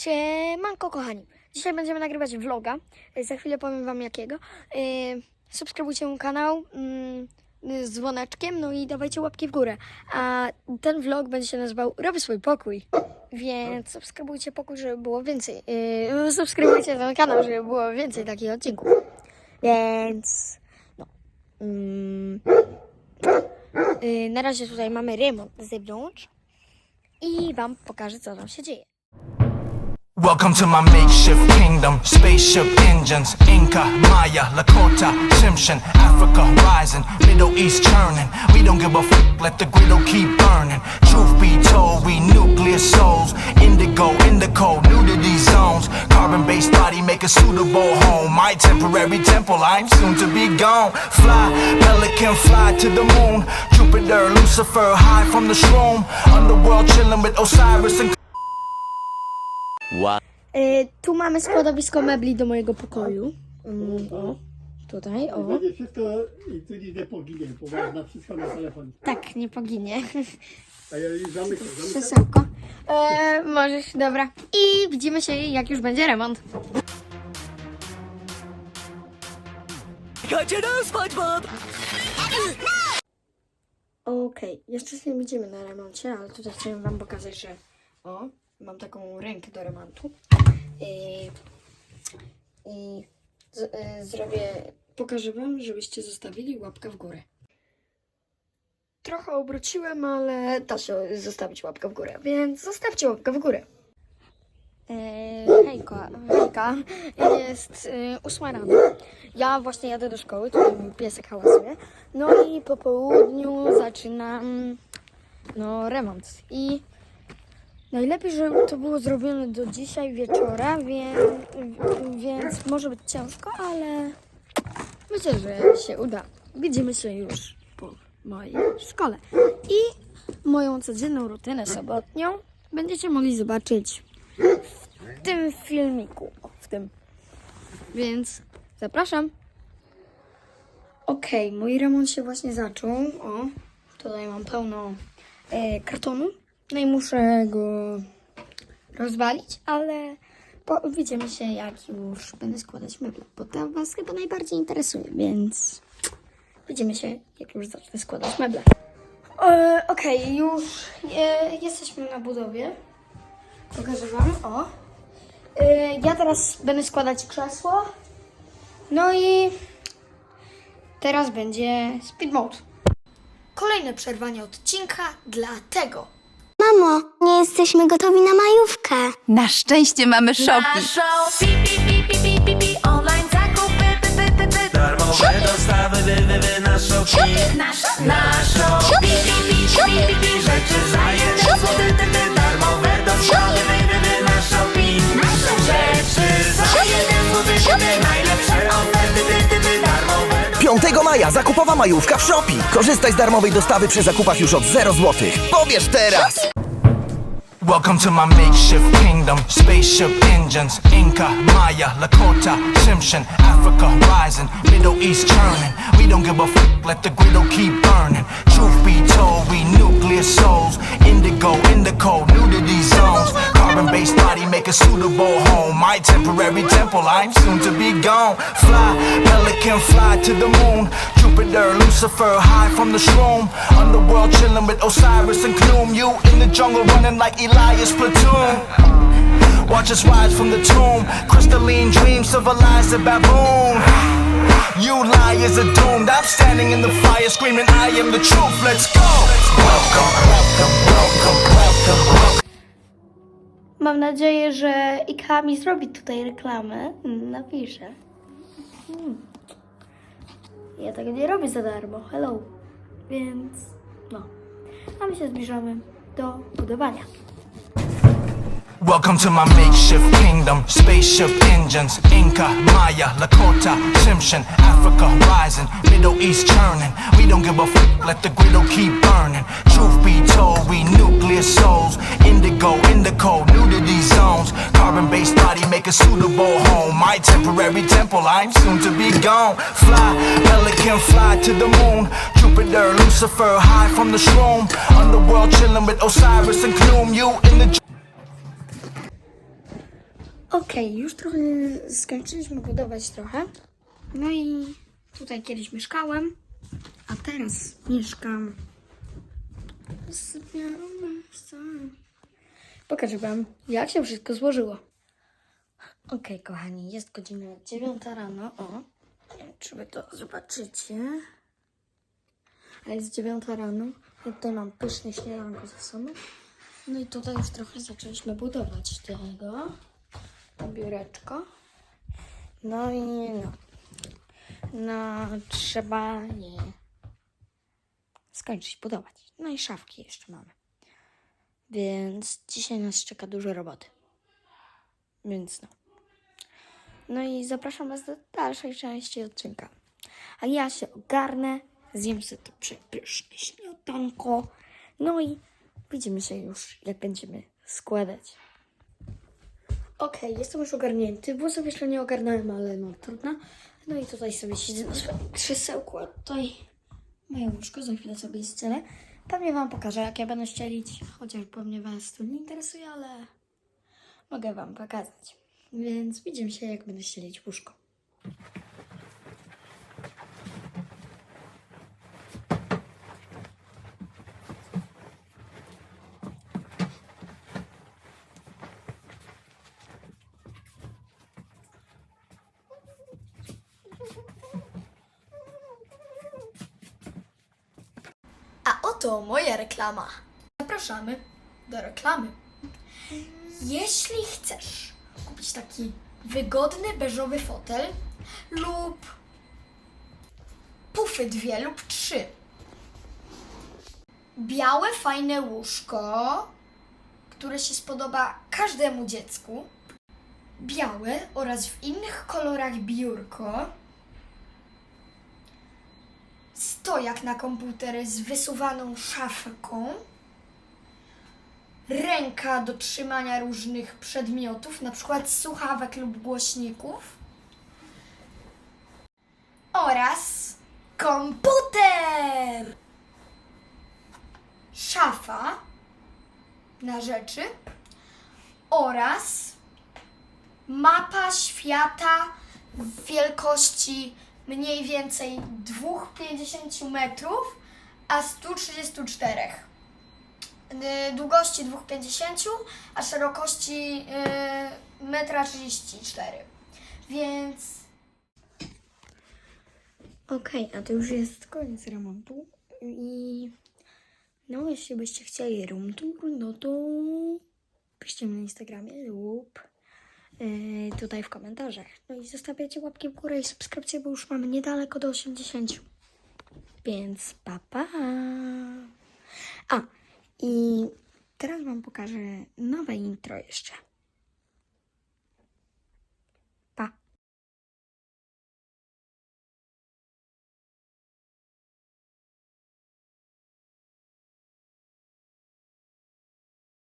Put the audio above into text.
Siemanko kochani. Dzisiaj będziemy nagrywać vloga. E, Za chwilę powiem wam jakiego. E, Subskrybujcie mój kanał mm, z dzwoneczkiem, no i dawajcie łapki w górę. A ten vlog będzie się nazywał Robię swój pokój. Więc subskrybujcie pokój, żeby było więcej. Subskrybujcie ten kanał, żeby było więcej takich odcinków. Więc no. Mm, na razie tutaj mamy remont z zewnątrz i wam pokażę co tam się dzieje. Welcome to my makeshift kingdom. Spaceship engines, Inca, Maya, Lakota, Simpson, Africa rising, Middle East churning. We don't give a fuck, let the griddle keep burning. Truth be told, we nuclear souls, indigo, indigo, nudity zones. Carbon based body make a suitable home. My temporary temple, I'm soon to be gone. Fly, pelican, fly to the moon. Jupiter, Lucifer, high from the shroom. Underworld chilling with Osiris and Y, tu mamy składowisko mebli do mojego pokoju. Mm, o, tutaj, o. Będzie wszystko i tu nic nie poginie, bo na wszystko na telefon. Tak, nie poginie. A ja zamykam, zamykam. E, możesz, dobra. I widzimy się, jak już będzie remont. Okej, jeszcze się nie widzimy na remoncie, ale tutaj chciałem wam pokazać, że o, mam taką rękę do remontu. I, i z, e, zrobię, pokażę wam, żebyście zostawili łapkę w górę. Trochę obróciłem, ale da się zostawić łapkę w górę, więc zostawcie łapkę w górę. Eee, hejka, hejka, jest e, ósma rano. Ja właśnie jadę do szkoły, tutaj mój piesek hałasuje. No i po południu zaczynam no, remont. I najlepiej, żeby to było zrobione do dzisiaj wieczora, więc, więc może być ciężko, ale myślę, że się uda. Widzimy się już po mojej szkole. I moją codzienną rutynę sobotnią będziecie mogli zobaczyć w tym filmiku. W tym. Więc zapraszam. Okej, mój remont się właśnie zaczął. O, tutaj mam pełno e, kartonu. No i muszę go rozwalić, ale po, widzimy się jak już będę składać meble, bo to Was chyba najbardziej interesuje, więc widzimy się jak już zacznę składać meble. E, Okej, już e, jesteśmy na budowie. Pokażę Wam, o. E, ja teraz będę składać krzesło. No i teraz będzie speed mode. Kolejne przerwanie odcinka dlatego. Mamo, nie jesteśmy gotowi na majówkę. Na szczęście mamy Shopee. Naszą pi, pi, pi, pi, pi, pi, pi, online zakupy, py, py, py, py. Darmowe dostawy, wy, wy, wy na Shopee Naszą, naszą pi, pi, pi, pi, pi, pi, rzeczy za jeden złoty, ty, ty. Darmowe dostawy, wy, wy, wy na Shopee Rzeczy za jeden złoty, ty, ty. Najlepsze oferty, ty, ty, ty. Darmowe 5 maja zakupowa majówka w Shopee. Korzystaj z darmowej dostawy przy zakupach już od 0 zł. Pobierz teraz! Welcome to my makeshift kingdom. Spaceship engines, Inca, Maya, Lakota, Simpson, Africa rising, Middle East churning. We don't give a fuck, let the griddle keep burning. Truth be told, we nuclear souls, indigo, indico, nudity zones. Carbon based body make a suitable home. My temporary temple, I'm soon to be gone. Fly, pelican, fly to the moon. Jupiter, Lucifer, high from the shroom. Underworld chilling with Osiris and Gloom. You in the jungle running like Elias platoon. Watch us rise from the tomb. Crystalline dream, civilized a baboon. You liars are doomed. I'm standing in the fire screaming, I am the truth. Let's go. Welcome, welcome, welcome, welcome, welcome. Mam nadzieję, że IKEA mi zrobi tutaj reklamę. Mm, Napiszę. Hmm. Ja tego nie robię za darmo. Hello. Więc no. A my się zbliżamy do budowania. Welcome to my makeshift kingdom. Spaceship engines, Inca, Maya, Lakota, Simpson, Africa rising, Middle East churning. We don't give a fuck, let the griddle keep burning. Truth be told, we nuclear souls, indigo, indigo, nudity zones. Carbon based body make a suitable home. My temporary temple, I'm soon to be gone. Fly, pelican, fly to the moon. Jupiter, Lucifer, high from the shroom. Underworld chilling with Osiris and Gloom. You in the Okej, już trochę skończyliśmy budować trochę. No i tutaj kiedyś mieszkałem, a teraz mieszkam. Pokażę wam, jak się wszystko złożyło. Okej, kochani, jest godzina 9 rano. O, czy wy to zobaczycie. A jest 9 rano. Ja tutaj mam pyszne śniadanko ze sobą. No i tutaj już trochę zaczęliśmy budować tego. Biureczko. No i no. No, trzeba je skończyć budować. No i szafki jeszcze mamy. Więc dzisiaj nas czeka dużo roboty. Więc no. No i zapraszam Was do dalszej części odcinka. A ja się ogarnę, zjem sobie to przepyszne śniadanko. No i widzimy się już, jak będziemy składać. Okej, jestem już ogarnięty. Włosów jeszcze nie ogarnąłem, ale no trudno. No i tutaj sobie siedzę na swoim krzesełku, a tutaj moje łóżko, za chwilę sobie ścielę. Pewnie Wam pokażę, jak ja będę ścielić, chociaż pewnie Was to nie interesuje, ale mogę Wam pokazać. Więc widzimy się, jak będę ścielić łóżko. A oto moja reklama. Zapraszamy do reklamy. Jeśli chcesz kupić taki wygodny, beżowy fotel lub pufy dwie lub trzy, białe, fajne łóżko, które się spodoba każdemu dziecku, białe oraz w innych kolorach biurko, stojak na komputer z wysuwaną szafką, ręka do trzymania różnych przedmiotów, na przykład słuchawek lub głośników oraz komputer, szafa na rzeczy oraz mapa świata wielkości mniej więcej 2,50 metrów, a 134. Y, Długości 2,50, a szerokości y, 1,34 m. Więc. Okej, a to już jest koniec remontu. I. No, jeśli byście chcieli room tour, no to piszcie mi na Instagramie lub tutaj w komentarzach. No i zostawiacie łapki w górę i subskrypcję, bo już mamy niedaleko do 80. Więc pa pa! A, i teraz Wam pokażę nowe intro jeszcze.